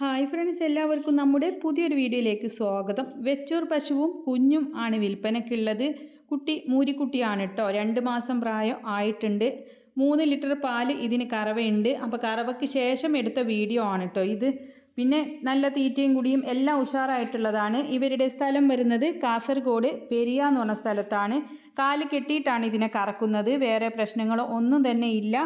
Hi friends എല്ലാവർക്കും നമ്മുടെ പുതിയൊരു വീഡിയോയിലേക്ക് സ്വാഗതം. വെച്ചൂർ പശുവും കുഞ്ഞും ആണ് വിൽപ്പനയ്ക്കുള്ളത് കുട്ടി മൂരിക്കുട്ടിയാണ് കേട്ടോ രണ്ട് മാസം പ്രായം ആയിട്ടുണ്ട്. മൂന്ന് ലിറ്റർ പാൽ ഇതിന് കറവയുണ്ട്. അപ്പോൾ കറവയ്ക്ക് ശേഷം എടുത്ത വീഡിയോ ആണ് കേട്ടോ ഇത്. പിന്നെ നല്ല തീറ്റയും കുടിയും എല്ലാം ഉഷാറായിട്ടുള്ളതാണ്. ഇവരുടെ സ്ഥലം വരുന്നത് കാസർഗോഡ് പെരിയ എന്ന് പറഞ്ഞ സ്ഥലത്താണ്. കാൽ കെട്ടിയിട്ടാണ് ഇതിനെ കറക്കുന്നത്. വേറെ പ്രശ്നങ്ങളോ ഒന്നും തന്നെ ഇല്ല.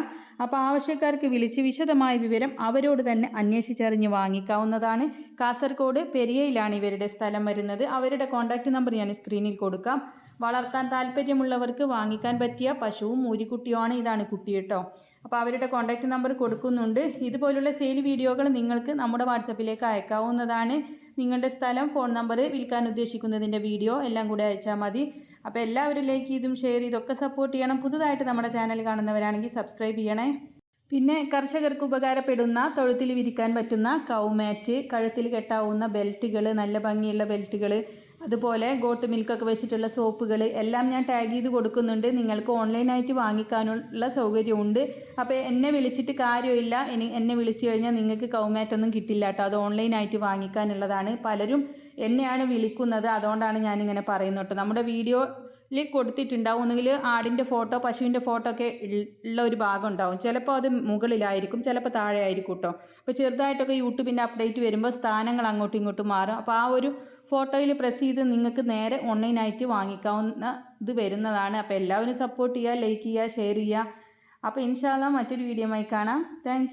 അപ്പോൾ ആവശ്യക്കാർക്ക് വിളിച്ച് വിശദമായ വിവരം അവരോട് തന്നെ അന്വേഷിച്ചറിഞ്ഞ് വാങ്ങിക്കാവുന്നതാണ്. കാസർഗോഡ് പെരിയയിലാണ് ഇവരുടെ സ്ഥലം വരുന്നത്. അവരുടെ കോൺടാക്റ്റ് നമ്പർ ഞാൻ സ്ക്രീനിൽ കൊടുക്കാം. വളർത്താൻ താല്പര്യമുള്ളവർക്ക് വാങ്ങിക്കാൻ പറ്റിയ പശുവും മൂരിക്കുട്ടിയുമാണ് ഇതാണ് കുട്ടി കേട്ടോ. അപ്പോൾ അവരുടെ കോൺടാക്റ്റ് നമ്പർ കൊടുക്കുന്നുണ്ട്. ഇതുപോലുള്ള സെയിൽ വീഡിയോകൾ നിങ്ങൾക്ക് നമ്മുടെ വാട്സപ്പിലേക്ക് അയക്കാവുന്നതാണ്. നിങ്ങളുടെ സ്ഥലം ഫോൺ നമ്പർ വിൽക്കാൻ ഉദ്ദേശിക്കുന്നതിന്റെ വീഡിയോ എല്ലാം കൂടെ അയച്ചാൽ മതി. അപ്പോൾ എല്ലാവരും ഇതും ഷെയർ ചെയ്തൊക്കെ സപ്പോർട്ട് ചെയ്യണം. പുതുതായിട്ട് നമ്മുടെ ചാനൽ കാണുന്നവരാണെങ്കിൽ സബ്സ്ക്രൈബ് ചെയ്യണേ. പിന്നെ കർഷകർക്ക് ഉപകാരപ്പെടുന്ന തൊഴുത്തിൽ വിരിക്കാൻ പറ്റുന്ന കൗമാറ്റ് കഴുത്തിൽ കെട്ടാവുന്ന ബെൽറ്റുകൾ നല്ല ഭംഗിയുള്ള ബെൽറ്റുകൾ അതുപോലെ ഗോട്ട് മിൽക്കൊക്കെ വെച്ചിട്ടുള്ള സോപ്പുകൾ എല്ലാം ഞാൻ ടാഗ് ചെയ്ത് കൊടുക്കുന്നുണ്ട്. നിങ്ങൾക്ക് ഓൺലൈനായിട്ട് വാങ്ങിക്കാനുള്ള സൗകര്യമുണ്ട്. അപ്പോൾ എന്നെ വിളിച്ചിട്ട് കാര്യമില്ല. ഇനി എന്നെ വിളിച്ചു കഴിഞ്ഞാൽ നിങ്ങൾക്ക് കൗമാറ്റൊന്നും കിട്ടില്ല കേട്ടോ. അത് ഓൺലൈനായിട്ട് വാങ്ങിക്കാനുള്ളതാണ്. പലരും എന്നെയാണ് വിളിക്കുന്നത്. അതുകൊണ്ടാണ് ഞാനിങ്ങനെ പറയുന്നത് കേട്ടോ. നമ്മുടെ വീഡിയോ ിൽ കൊടുത്തിട്ടുണ്ടാവും. ഒന്നുകിൽ ആടിന്റെ ഫോട്ടോ പശുവിന്റെ ഫോട്ടോ ഒക്കെ ഉള്ള ഒരു ഭാഗം ഉണ്ടാവും. ചിലപ്പോൾ അത് മുകളിലായിരിക്കും ചിലപ്പോൾ താഴെ ആയിരിക്കും കേട്ടോ. അപ്പോൾ ചെറുതായിട്ടൊക്കെ യൂട്യൂബിന്റെ അപ്ഡേറ്റ് വരുമ്പോൾ സ്ഥാനങ്ങൾ അങ്ങോട്ടും ഇങ്ങോട്ടും മാറും. അപ്പോൾ ആ ഒരു ഫോട്ടോയിൽ പ്രസ് ചെയ്ത് നിങ്ങൾക്ക് നേരെ ഓൺലൈനായിട്ട് വാങ്ങിക്കാവുന്ന ഇത് വരുന്നതാണ്. അപ്പോൾ എല്ലാവരും സപ്പോർട്ട് ചെയ്യുക ലൈക്ക് ചെയ്യുക ഷെയർ ചെയ്യുക. അപ്പോൾ ഇൻഷാല്ല മറ്റൊരു വീഡിയോ ആയി കാണാം. താങ്ക്